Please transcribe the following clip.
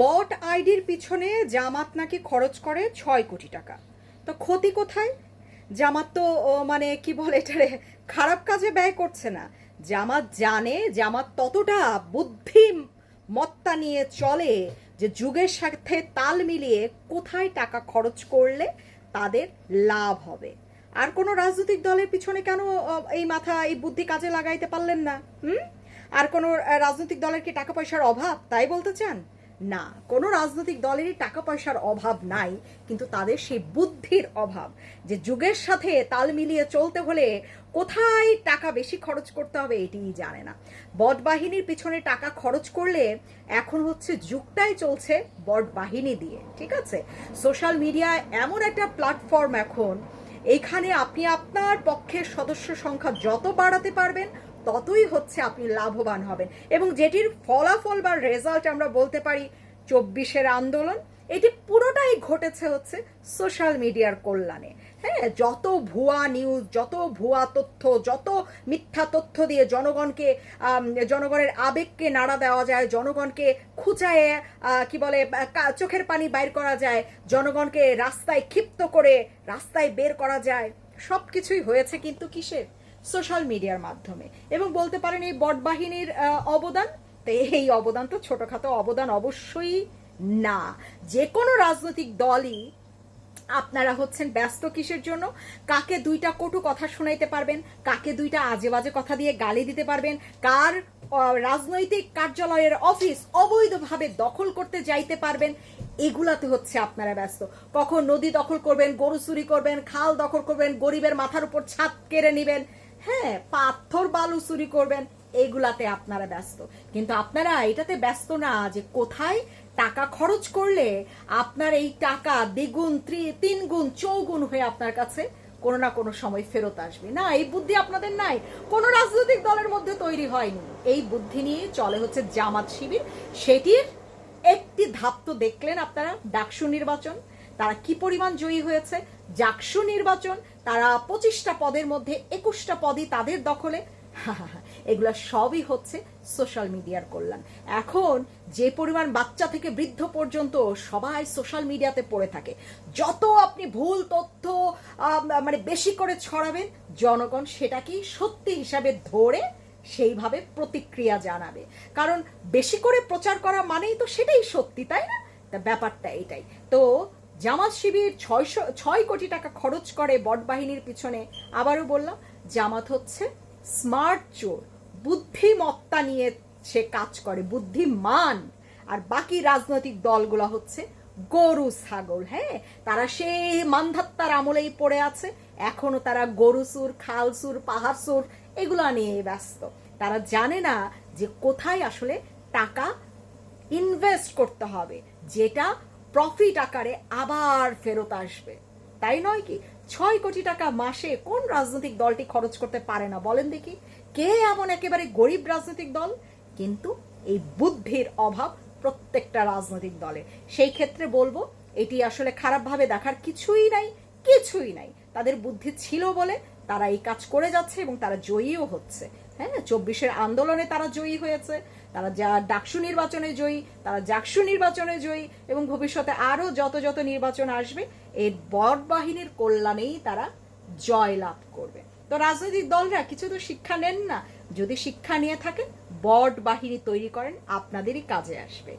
বট আইডির পিছনে জামাত নাকি খরচ করে ছয় কোটি টাকা। তো ক্ষতি কোথায়? জামাত তো মানে কি বলে এটারে, খারাপ কাজে ব্যয় করছে না। জামাত জানে, জামাত ততটা বুদ্ধি মত্তা নিয়ে চলে যে যুগের সাথে তাল মিলিয়ে কোথায় টাকা খরচ করলে তাদের লাভ হবে। আর কোনো রাজনৈতিক দলের পিছনে কেন এই মাথা, এই বুদ্ধি কাজে লাগাইতে পারলেন না, হুম? আর কোনো রাজনৈতিক দলের কি টাকা পয়সার অভাব, তাই বলতে চান? না, কোনো রাজনৈতিক দলেরই টাকা পয়সার অভাব নাই, কিন্তু তাদের সেই বুদ্ধির অভাব যে যুগের সাথে তাল মিলিয়ে চলতে হলে কোথায় টাকা বেশি খরচ করতে হবে এটিই জানে না। বট বাহিনীর পিছনে টাকা খরচ করলে এখন হচ্ছে যুগটাই চলছে বট বাহিনী দিয়ে, ঠিক আছে? সোশ্যাল মিডিয়া এমন একটা প্ল্যাটফর্ম এখন, এখানে আপনি আপনার পক্ষের সদস্য সংখ্যা যত বাড়াতে পারবেন ততই হচ্ছে আপনি লাভবান হবেন। এবং যেটির ফলাফল বা রেজাল্ট আমরা বলতে পারি চব্বিশের আন্দোলন, এটি পুরোটাই ঘটেছে হচ্ছে সোশ্যাল মিডিয়ার কল্যাণে। হ্যাঁ যত ভুয়া নিউজ যত ভুয়া তথ্য, যত মিথ্যা তথ্য দিয়ে জনগণকে জনগণের আবেগকে নাড়া দেওয়া যায়, জনগণকে খুঁচায়ে কি বলে চোখের পানি বাইর করা যায়, জনগণকে রাস্তায় ক্ষিপ্ত করে রাস্তায় বের করা যায় সব কিছুই হয়েছে কিন্তু কিসের? সোশ্যাল মিডিয়ার মাধ্যমে। এবং বলতে পারেন এই বট বাহিনীর অবদান, তো এই অবদান তো ছোটখাটো অবদান অবশ্যই না। যে কোনো রাজনৈতিক দলই আপনারা হচ্ছেন ব্যস্ত কিসের জন্য? কাকে দুইটা কটু কথা শোনাইতে পারবেন, কাকে দুইটা আজে বাজে কথা দিয়ে গালি দিতে পারবেন, কার রাজনৈতিক কার্যালয়ের অফিস অবৈধভাবে দখল করতে যাইতে পারবেন, এগুলাতে হচ্ছে আপনারা ব্যস্ত। কখন নদী দখল করবেন, গরু চুরি করবেন, খাল দখল করবেন, গরিবের মাথার উপর ছাদ কেড়ে নেবেন হ্যাঁ পাথর বালু চুরি করবেন এইগুলাতে আপনারা ব্যস্ত। কিন্তু আপনারা এটাতে ব্যস্ত না যে কোথায় টাকা খরচ করলে আপনার এই টাকা দ্বিগুণ তিন গুণ চৌগুণ হয়ে আপনার কাছে কোনো না কোনো সময় ফেরত আসবে। না, এই বুদ্ধি আপনাদের নাই। কোনো রাজনৈতিক দলের মধ্যে তৈরি হয়নি। এই বুদ্ধি নিয়ে চলে হচ্ছে জামাত শিবির। সেটির একটি ধাপ তো দেখলেন আপনারা, ডাকসু নির্বাচন। তারা কি পরিমাণ জয়ী হয়েছে? জাকসু নির্বাচন, তারা পঁচিশটা পদের মধ্যে একুশটা পদই তাদের দখলে। এগুলা সবই হচ্ছে সোশ্যাল মিডিয়ার কল্যাণ। এখন যে পরিমাণ বাচ্চা থেকে বৃদ্ধ পর্যন্ত সবাই সোশ্যাল মিডিয়াতে পড়ে থাকে, যত আপনি ভুল তথ্য মানে বেশি করে ছড়াবেন, জনগণ সেটাকেই সত্যি হিসাবে ধরে সেইভাবে প্রতিক্রিয়া জানাবে। কারণ বেশি করে প্রচার করা মানেই তো সেটাই সত্যি, তাই না? ব্যাপারটা এটাই। তো জামাত শিবির ছয়শো, ছয় কোটি টাকা খরচ করে বট বাহিনীর পিছনে। আবারও বললাম, জামাত হচ্ছে স্মার্ট চোর। বুদ্ধিমত্তা নিয়ে সে কাজ করে, বুদ্ধিমান। আর বাকি রাজনৈতিক দলগুলো হচ্ছে গরু ছাগল হ্যাঁ? তারা সেই মান্ধাত্তার আমলেই পড়ে আছে। এখনও তারা গরু সুর খাল সুর পাহাড় সুর এগুলা নিয়ে ব্যস্ত। তারা জানে না যে কোথায় আসলে টাকা ইনভেস্ট করতে হবে। যেটা প্রফিট আকারে আবার ফেরত আসবে। তাই নয় কি? ছয় কোটি টাকা মাসে কোন রাজনৈতিক দলটি খরচ করতে পারে না? বলেন দেখি, কে এমন একেবারে গরিব রাজনৈতিক দল? কিন্তু এই বুদ্ধির অভাব প্রত্যেকটা রাজনৈতিক দলে। সেই ক্ষেত্রে বলব, এটি আসলে খারাপভাবে দেখার কিছুই নাই কিছুই নাই। তাদের বুদ্ধি ছিল বলে তারা এই কাজ করে যাচ্ছে এবং তারা জয়ীও হচ্ছে। হ্যাঁ চব্বিশের আন্দোলনে তারা জয়ী হয়েছে, তারা যা ডাকসু নির্বাচনে জয়ী, তারা জাকসু নির্বাচনে জয়ী এবং ভবিষ্যতে আরও যত যত নির্বাচন আসবে, এর বট বাহিনীর কল্যাণেই তারা জয় লাভ করবে। তো রাজনৈতিক দলরা, কিছু তো শিক্ষা নেন না। যদি শিক্ষা নিয়ে থাকেন, বট বাহিনী তৈরি করেন, আপনাদেরই কাজে আসবে।